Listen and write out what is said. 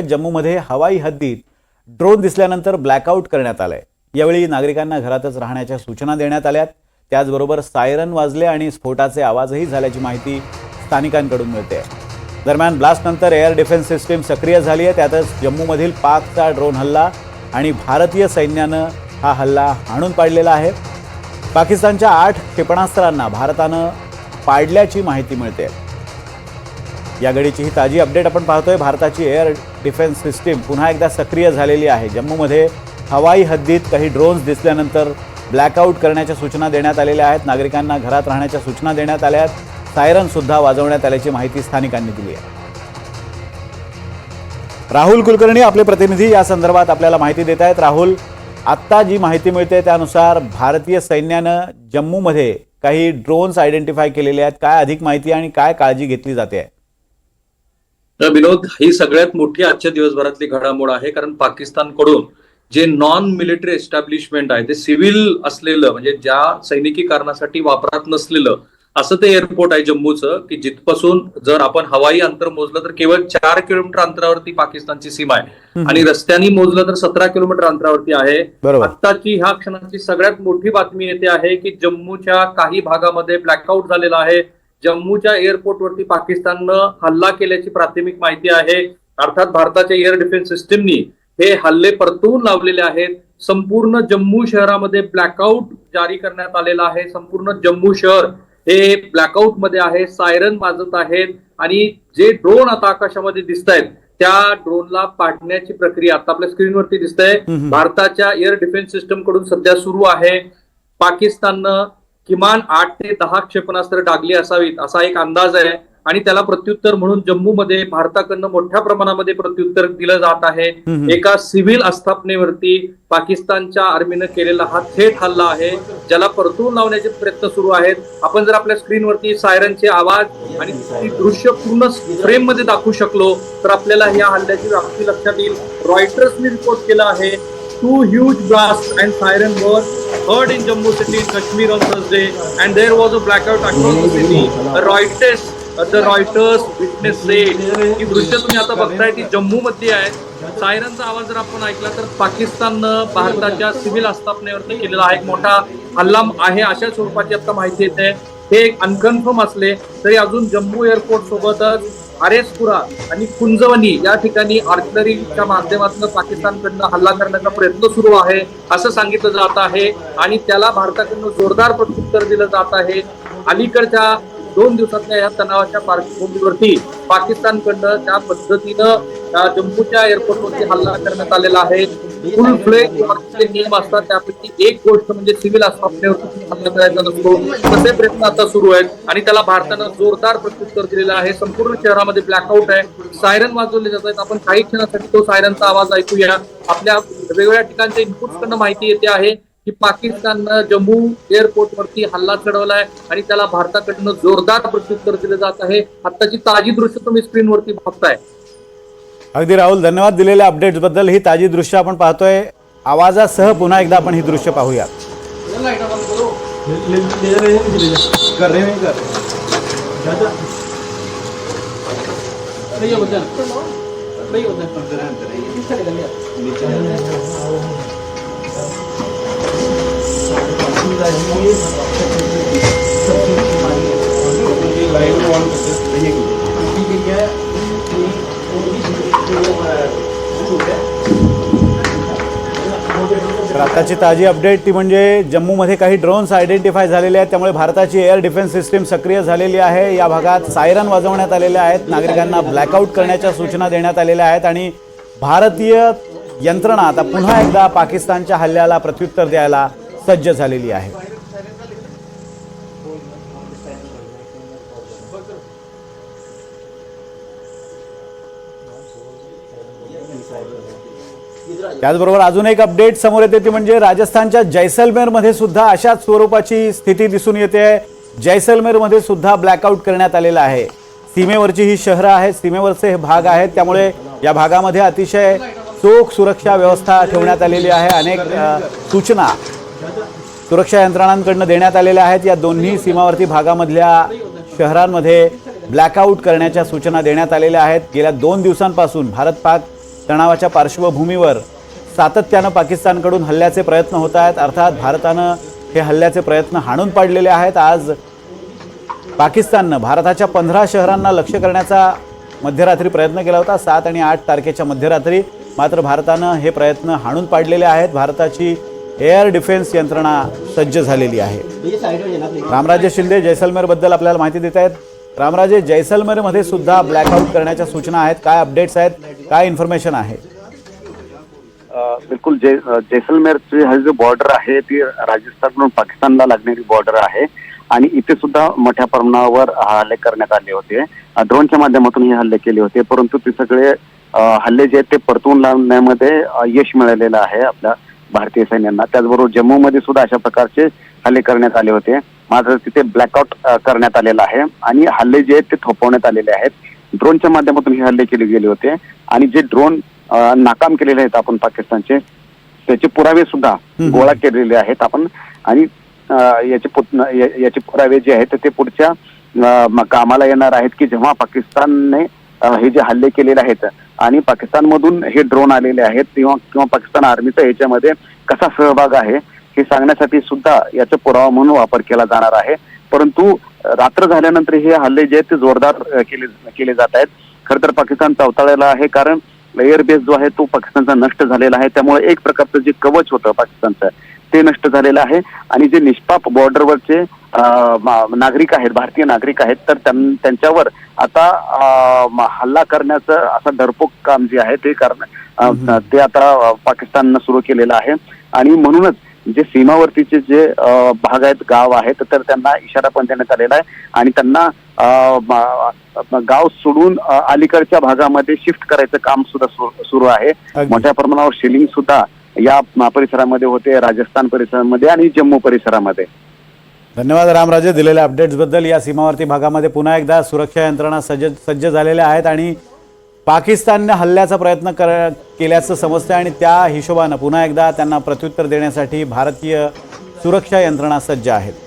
जम्मूमध्ये हवाई हद्दीत ड्रोन दिसल्यानंतर ब्लॅकआउट करण्यात आलंय. यावेळी नागरिकांना घरातच राहण्याच्या सूचना देण्यात आल्यात. त्याचबरोबर सायरन वाजले आणि स्फोटाचे आवाजही झाल्याची माहिती स्थानिकांकडून मिळते दरम्यान ब्लास्टनंतर एअर डिफेन्स सिस्टीम सक्रिय झाली आहे. त्यातच जम्मूमधील पाकचा ड्रोन हल्ला आणि भारतीय सैन्यानं हा हल्ला हाणून पाडलेला आहे. पाकिस्तानच्या आठ क्षेपणास्त्रांना भारतानं पाडल्याची माहिती मिळते या घडीची ही ताजी अपडेट आपण पाहतोय. भारताची एअर डिफेन्स सिस्टीम पुन्हा एकदा सक्रिय झालेली आहे. जम्मूमध्ये हवाई हद्दीत काही ड्रोन्स दिसल्यानंतर ब्लॅकआउट करण्याच्या सूचना देण्यात आलेल्या आहेत. नागरिकांना घरात राहण्याच्या सूचना देण्यात आल्या आहेत. सायरन सुद्धा वाजवण्यात आल्याची माहिती स्थानिकांनी दिली आहे. राहुल कुलकर्णी आपले प्रतिनिधी या संदर्भात आपल्याला माहिती देत आहेत. राहुल आत्ता जी माहिती मिळते त्यानुसार भारतीय सैन्यानं जम्मूमध्ये काही ड्रोन्स आयडेंटिफाय केलेले आहेत. काय अधिक माहिती आणि काय काळजी घेतली जाते? आहे विनोद ही सगळ्यात मोठी आजच्या दिवसभरातली घडामोड आहे कारण पाकिस्तानकडून जे नॉन मिलिटरी एस्टॅब्लिशमेंट आहे ते सिव्हिल असलेलं म्हणजे ज्या सैनिकी कारणासाठी वापरात नसलेलं असं ते एअरपोर्ट आहे जम्मूचं की जिथपासून जर आपण हवाई अंतर मोजलं तर केवळ चार किलोमीटर अंतरावरती पाकिस्तानची सीमा आहे. आणि रस्त्याने मोजलं तर सतरा किलोमीटर अंतरावरती आहे. आत्ताची ह्या क्षणाची सगळ्यात मोठी बातमी येते आहे की जम्मूच्या काही भागामध्ये ब्लॅकआउट झालेला आहे. जम्मूच्या एअरपोर्टवरती पाकिस्ताननं हल्ला केल्याची प्राथमिक माहिती आहे. अर्थात भारताच्या एअर डिफेन्स सिस्टीमनी हे हल्ले परतवून लावलेले आहेत. संपूर्ण जम्मू शहरामध्ये ब्लॅकआउट जारी करण्यात आलेला आहे. संपूर्ण जम्मू शहर हे ब्लॅकआउटमध्ये आहे. सायरन वाजत आहेत. आणि जे ड्रोन आता आकाशामध्ये दिसत आहेत त्या ड्रोनला पाडण्याची प्रक्रिया आता आपल्या स्क्रीनवरती दिसतंय. हम्म. भारताच्या एअर डिफेन्स सिस्टमकडून सध्या सुरू आहे. पाकिस्ताननं किमान आठ ते दहा क्षेपणास्त्र डागली असावीत असा एक अंदाज आहे. आणि त्याला प्रत्युत्तर म्हणून जम्मूमध्ये भारताकडनं मोठ्या प्रमाणामध्ये प्रत्युत्तर दिलं जात आहे. एका सिव्हिल आस्थापनेवरती पाकिस्तानच्या आर्मीनं केलेला हा थेट हल्ला आहे ज्याला परतून लावण्याचे प्रयत्न सुरू आहेत. आपण जर आपल्या स्क्रीनवरती सायरनचे आवाज आणि ती दृश्य पूर्ण फ्रेममध्ये दाखवू शकलो तर आपल्याला या हल्ल्याची व्याप्ती लक्षात येईल. रॉयटर्सने रिपोर्ट केला आहे two huge blast and siren were heard in Jammu city in Kashmir on Thursday, and there was a blackout across the city. The Reuters, uh, the Reuters witness said ही दृश्य तुम्ही आता बघताय ती जम्मू मध्ये आहे सायरनचा आवाज जर आपण ऐकला तर पाकिस्ताननं भारताच्या सिव्हिल आस्थापनेवरती केलेला हा एक मोठा हल्ला आहे अशा स्वरूपाची आता माहिती येते हे एक अनकन्फर्म असले तरी अजून जम्मू एअरपोर्ट सोबतच आरेसपुरा आणि कुंजवनी या ठिकाणी आर्टिलरीच्या माध्यमातून पाकिस्तानकडनं हल्ला करण्याचा प्रयत्न सुरू आहे असं सांगितलं जात आहे. आणि त्याला भारताकडनं जोरदार प्रत्युत्तर दिलं जात आहे. अलीकडच्या दोन दिवसातल्या या तणावाच्या पार्श्वभूमीवरती पाकिस्तानकडनं त्या पद्धतीनं जम्मूच्या एअरपोर्टवरती हल्ला करण्यात आलेला आहे. फुल फ्लेज नियम असतात. त्यापैकी एक गोष्ट म्हणजे सिव्हिल आस्थापनेवरती हल्ला करायचा नसतो. तसे प्रयत्न आता सुरू आहेत. आणि त्याला भारतानं जोरदार प्रत्युत्तर दिलेलं आहे. संपूर्ण शहरामध्ये ब्लॅकआउट आहे. सायरन वाजवले जात आहेत. आपण काही क्षणासाठी तो सायरनचा आवाज ऐकूया. आपल्या वेगवेगळ्या ठिकाणच्या इनपुट्स कडनं माहिती येते आहे. की पाकिस्ताननं जम्मू एअरपोर्ट वरती हल्ला चढवलाय आणि त्याला भारताकडनं जोरदार प्रत्युत्तर दिलं जात आहे. आत्ताची ताजी दृश्य तुम्ही स्क्रीनवरती बघताय. अगदी राहुल धन्यवाद दिलेल्या अपडेट्सबद्दल. ही ताजी दृश्य आपण पाहतोय. आवाजासह पुन्हा एकदा आपण ही दृश्य पाहूया आताची ताजी अपडेट ती म्हणजे जम्मूमध्ये काही ड्रोन्स आयडेंटिफाय झालेले आहेत. त्यामुळे भारताची एअर डिफेन्स सिस्टीम सक्रिय झालेली आहे. या भागात सायरन वाजवण्यात आलेले आहेत. नागरिकांना ब्लॅकआउट करण्याच्या सूचना देण्यात आलेल्या आहेत. आणि भारतीय यंत्रणा आता पुन्हा एकदा पाकिस्तानच्या हल्ल्याला प्रत्युत्तर द्यायला सज्ज झालेली आहे. त्याचबरोबर अजून एक अपडेट समोर येते ती म्हणजे राजस्थानच्या जैसलमेरमध्ये सुद्धा अशाच स्वरूपाची स्थिती दिसून येते. जैसलमेरमध्ये सुद्धा ब्लॅकआउट करण्यात आलेला आहे. सीमेवरची ही शहरं आहेत सीमेवरचे हे भाग आहेत त्यामुळे या भागामध्ये अतिशय चोख सुरक्षा व्यवस्था ठेवण्यात आलेली आहे. अनेक सूचना सुरक्षा यंत्रणांकडनं देण्यात आलेल्या आहेत. या दोन्ही सीमावर्ती भागामधल्या शहरांमध्ये ब्लॅकआउट करण्याच्या सूचना देण्यात आलेल्या आहेत. गेल्या दोन दिवसांपासून भारत पाक तणावाच्या पार्श्वभूमीवर सातत्यानं पाकिस्तानकडून हल्ल्याचे प्रयत्न होत आहेत. अर्थात भारतानं हे हल्ल्याचे प्रयत्न हाणून पाडलेले आहेत. आज पाकिस्ताननं भारताच्या पंधरा शहरांना लक्ष्य करण्याचा मध्यरात्री प्रयत्न केला होता. सात आणि आठ तारखेच्या मध्यरात्री मात्र भारतानं हे प्रयत्न हाणून पाडलेले आहेत. भारताची एअर डिफेन्स यंत्रणा सज्ज झालेली आहे. रामराजे शिंदे जैसलमेरबद्दल आपल्याला माहिती देत आहेत. रामराजे जैसलमेरमध्ये सुद्धा ब्लॅकआउट करण्याच्या सूचना आहेत. काय अपडेट्स आहेत? काय इन्फॉर्मेशन आहे? बिलकुल जै जैसलमेरची हा जो बॉर्डर आहे ती राजस्थानकडून पाकिस्तानला लागणारी बॉर्डर आहे. आणि इथे सुद्धा मोठ्या प्रमाणावर हल्ले करण्यात आले होते. ड्रोनच्या माध्यमातून हे हल्ले केले होते. परंतु ते सगळे हल्ले जे आहेत ते परतवून लावण्यामध्ये यश मिळालेलं आहे. आपल्या भारतीय सैन्यांना. त्याचबरोबर जम्मूमध्ये सुद्धा अशा प्रकारचे हल्ले करण्यात आले होते. मात्र तिथे ब्लॅकआउट करण्यात आलेलं आहे. आणि हल्ले जे आहेत ते थोपवण्यात आलेले आहेत. ड्रोनच्या माध्यमातून हे हल्ले केले गेले होते. आणि जे ड्रोन नाकाम केलेले आहेत आपण पाकिस्तानचे त्याचे पुरावे सुद्धा. गोळा केलेले आहेत आपण. आणि याचे याचे पुरावे जे आहेत ते पुढच्या कामाला येणार आहेत की जेव्हा पाकिस्तानने हे जे हल्ले केलेले आहेत आणि पाकिस्तानमधून हे ड्रोन आलेले आहेत. किंवा किंवा पाकिस्तान आर्मीचा याच्यामध्ये कसा सहभाग आहे हे सांगण्यासाठी सुद्धा याचा पुरावा म्हणून वापर केला जाणार आहे. परंतु रात्र झाल्यानंतर हे हल्ले जे आहेत ते जोरदार केले केले जात आहेत. खरं तर पाकिस्तान चवताळलेला आहे कारण एअरबेस जो आहे तो पाकिस्तानचा नष्ट झालेला आहे. त्यामुळे एक प्रकारचं जे कवच होतं पाकिस्तानचं ते नष्ट झालेलं आहे. आणि जे निष्पाप बॉर्डरवरचे नागरिक आहेत भारतीय नागरिक आहेत तर त्यां- त्यांच्यावर आता हल्ला करण्याचं असं डरपोक काम जे आहे ते करणं ते आता पाकिस्ताननं सुरू केलेलं आहे. आणि म्हणूनच जे सीमावर्तीचे जे भाग आहेत गाव आहेत तर त्यांना इशारा पण देण्यात आलेला आहे. आणि त्यांना गाव सोडून अलीकडच्या भागामध्ये शिफ्ट करायचं काम सुद्धा सुरू- आहे. मोठ्या प्रमाणावर शेलिंग सुद्धा या परिसरामध्ये होते राजस्थान परिसरामध्ये आणि जम्मू परिसरामध्ये. धन्यवाद रामराजे दिलेल्या अपडेट्सबद्दल या सीमावर्ती भागामध्ये पुन्हा एकदा सुरक्षा यंत्रणा सज्ज सज्ज झालेल्या आहेत आणि पाकिस्तानने हल्ल्याचा प्रयत्न कर केल्याचं समजतं आणि त्या हिशोबानं पुन्हा एकदा त्यांना प्रत्युत्तर देण्यासाठी भारतीय सुरक्षा यंत्रणा सज्ज आहेत.